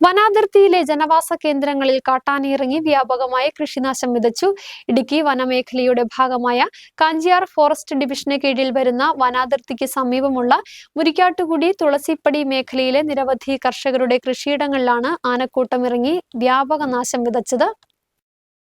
വനാതിർത്തിയിലെ ജനവാസ കേന്ദ്രങ്ങളിൽ കാട്ടാനിറങ്ങി വ്യാപകമായ കൃഷിനാശം വിതച്ചു. ഇടുക്കി വനമേഖലയുടെ ഭാഗമായ കാഞ്ചിയാർ ഫോറസ്റ്റ് ഡിവിഷന് കീഴിൽ വരുന്ന വനാതിർത്തിക്ക് സമീപമുള്ള മുരിക്കാട്ടുകുടി തുളസിപ്പടി മേഖലയിലെ നിരവധി കർഷകരുടെ കൃഷിയിടങ്ങളിലാണ് ആനക്കൂട്ടമിറങ്ങി വ്യാപക നാശം വിതച്ചത്.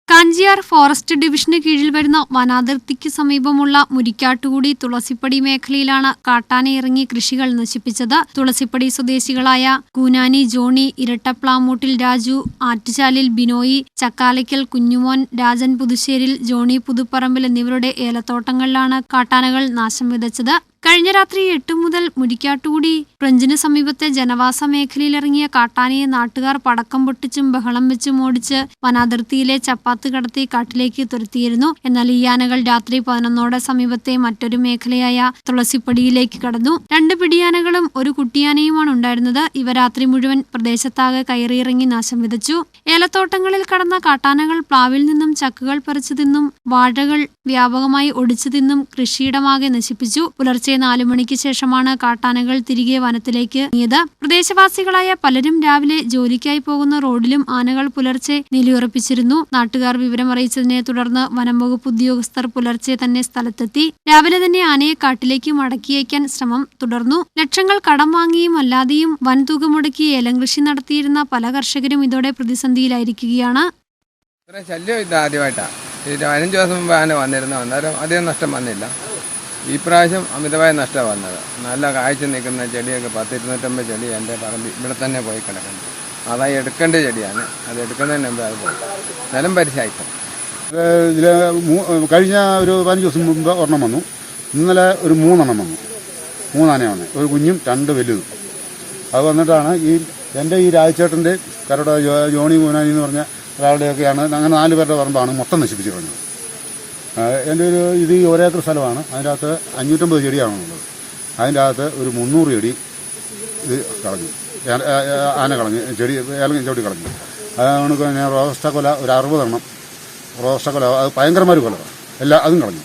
കാഞ്ചിയാർ ഫോറസ്റ്റ് ഡിവിഷന് കീഴിൽ വരുന്ന വനാതിർത്തിക്ക് സമീപമുള്ള മുരിക്കാട്ടുകൂടി തുളസിപ്പടി മേഖലയിലാണ് കാട്ടാന ഇറങ്ങി കൃഷികൾ നശിപ്പിച്ചത്. തുളസിപ്പടി സ്വദേശികളായ കൂനാനി ജോണി ഇരട്ടപ്ലാമൂട്ടിൽ രാജു ആറ്റുചാലിൽ ബിനോയി ചക്കാലയ്ക്കൽ കുഞ്ഞുമോൻ രാജൻ പുതുശ്ശേരിൽ ജോണി പുതുപ്പറമ്പിൽ എന്നിവരുടെ ഏലത്തോട്ടങ്ങളിലാണ് കാട്ടാനകൾ നാശം വിതച്ചത്. കഴിഞ്ഞ രാത്രി എട്ട് മുതൽ മുരിക്കാട്ടുകൂടി ഫ്രഞ്ചിന് സമീപത്തെ ജനവാസ മേഖലയിലിറങ്ങിയ കാട്ടാനയെ നാട്ടുകാർ പടക്കം പൊട്ടിച്ചും ബഹളം വെച്ചും ഓടിച്ച് വനാതിർത്തിയിലെ ചപ്പാത്ത് കടത്തി കാട്ടിലേക്ക് തുരത്തിയിരുന്നു. എന്നാൽ ഈ ആനകൾ രാത്രി പതിനൊന്നോടെ സമീപത്തെ മറ്റൊരു മേഖലയായ തുളസിപ്പടിയിലേക്ക് കടന്നു. രണ്ട് പിടിയാനകളും ഒരു കുട്ടിയാനയുമാണ് ഉണ്ടായിരുന്നത്. ഇവ രാത്രി മുഴുവൻ പ്രദേശത്താകെ കയറിയിറങ്ങി നാശം വിതച്ചു. ഏലത്തോട്ടങ്ങളിൽ കടന്ന കാട്ടാനകൾ പ്ലാവിൽ നിന്നും ചക്കുകൾ പറിച്ചു തിന്നും വാഴകൾ വ്യാപകമായി ഒടിച്ചു തിന്നും കൃഷിയിടമാകെ നശിപ്പിച്ചു. പുലർച്ചെ നാലു മണിക്ക് ശേഷമാണ് കാട്ടാനകൾ തിരികെ വനത്തിലേക്ക് നീത് പ്രദേശവാസികളായ പലരും രാവിലെ ജോലിക്കായി പോകുന്ന റോഡിലും ആനകൾ പുലർച്ചെ നിലയുറപ്പിച്ചിരുന്നു. നാട്ടുകാർ വിവരമറിയിച്ചതിനെ തുടർന്ന് വനം വകുപ്പ് ഉദ്യോഗസ്ഥർ പുലർച്ചെ തന്നെ സ്ഥലത്തെത്തി. രാവിലെ തന്നെ ആനയെ കാട്ടിലേക്ക് മടക്കിയേക്കാൻ ശ്രമം തുടർന്നു. ലക്ഷങ്ങൾ കടം വാങ്ങിയും അല്ലാതെയും വൻതുക മുടക്കി ഏലം കൃഷി നടത്തിയിരുന്ന പല കർഷകരും ഇതോടെ പ്രതിസന്ധിയിലായിരിക്കുകയാണ്. ശല്യം ഇത് ആദ്യമായിട്ടാണ് പതിനഞ്ച് ദിവസം മുമ്പ് ആന വന്നിരുന്നു. അന്നേരം അധികം നഷ്ടം വന്നില്ല. ഈ പ്രാവശ്യം അമിതമായ നഷ്ടമാണ് വന്നത്. നല്ല കാഴ്ച നിൽക്കുന്ന ചെടിയൊക്കെ പത്ത് ഇരുന്നൂറ്റമ്പത് ചെടി എന്റെ പറമ്പിൽ ഇവിടെ തന്നെ പോയി കിടക്കുന്നത് അതായി എടുക്കേണ്ട ചെടിയാണ്. അത് എടുക്കുന്നതിന് മുമ്പ് അത് പോയി. നിലം പരിശായിപ്പം ഇതിൽ കഴിഞ്ഞ ഒരു പതിനഞ്ച് ദിവസം മുമ്പ് ഒരെണ്ണം വന്നു. ഇന്നലെ ഒരു മൂന്നെണ്ണം വന്നു. മൂന്നാനയാണ് ഒരു കുഞ്ഞും രണ്ട് വലുതും. അത് വന്നിട്ടാണ് ഈ എന്റെ ഈ രാജചേട്ടന്റെ കരുടെ ജോണി മൂനാനി എന്ന് പറഞ്ഞ ഒരാളുടെയൊക്കെയാണ്. അങ്ങനെ നാല് പേരുടെ പറമ്പാണ് മൊത്തം നശിപ്പിച്ചു കളഞ്ഞത്. ആ, എന്റെ ഒരു ഇത് ഒരേക്കർ സ്ഥലമാണ്. അതിന്റെ അകത്ത് അഞ്ഞൂറ്റമ്പത് ചെടിയാണുള്ളത്. അതിന്റെ അകത്ത് ഒരു മുന്നൂറ് ചെടി ഇത് കളഞ്ഞു. ആന കളഞ്ഞു. ചെടി ഏലങ്ങ ചെടി കളഞ്ഞു. അതുകൊണ്ട് ഞാൻ റോസ്റ്റക്കൊല ഒരു അറുപതെണ്ണം. റോസ്റ്റക്കൊല അത് ഭയങ്കരമായൊരു കൊല. എല്ലാം അതും കളഞ്ഞു.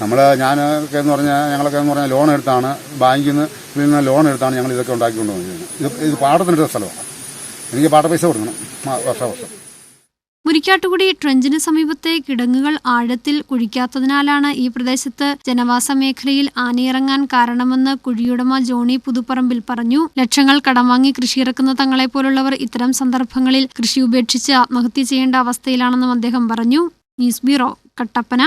നമ്മൾ ഞാനൊക്കെ എന്ന് പറഞ്ഞാൽ ഞങ്ങളൊക്കെ എന്ന് പറഞ്ഞാൽ ലോൺ എടുത്താണ് ബാങ്കിൽ നിന്ന് ലോൺ എടുത്താണ് ഞങ്ങൾ ഇതൊക്കെ ഉണ്ടാക്കിക്കൊണ്ട് ഇത് ഇത് പാടത്തിനെടുത്ത സ്ഥലമാണ്. എനിക്ക് പാട്ട പൈസ കൊടുക്കണം. വർഷ വർഷാവർഷം മുരിക്കാട്ടുകുടി ട്രെഞ്ചിന് സമീപത്തെ കിടങ്ങുകൾ ആഴത്തിൽ കുഴിക്കാത്തതിനാലാണ് ഈ പ്രദേശത്ത് ജനവാസ മേഖലയിൽ ആനയിറങ്ങാൻ കാരണമെന്ന് കുഴിയുടമ ജോണി പുതുപ്പറമ്പിൽ പറഞ്ഞു. ലക്ഷങ്ങൾ കടം വാങ്ങി കൃഷിയിറക്കുന്ന തങ്ങളെപ്പോലുള്ളവർ ഇത്തരം സന്ദർഭങ്ങളിൽ കൃഷി ഉപേക്ഷിച്ച് ആത്മഹത്യ ചെയ്യേണ്ട അവസ്ഥയിലാണെന്നും അദ്ദേഹം പറഞ്ഞു. News bureau Kattappana.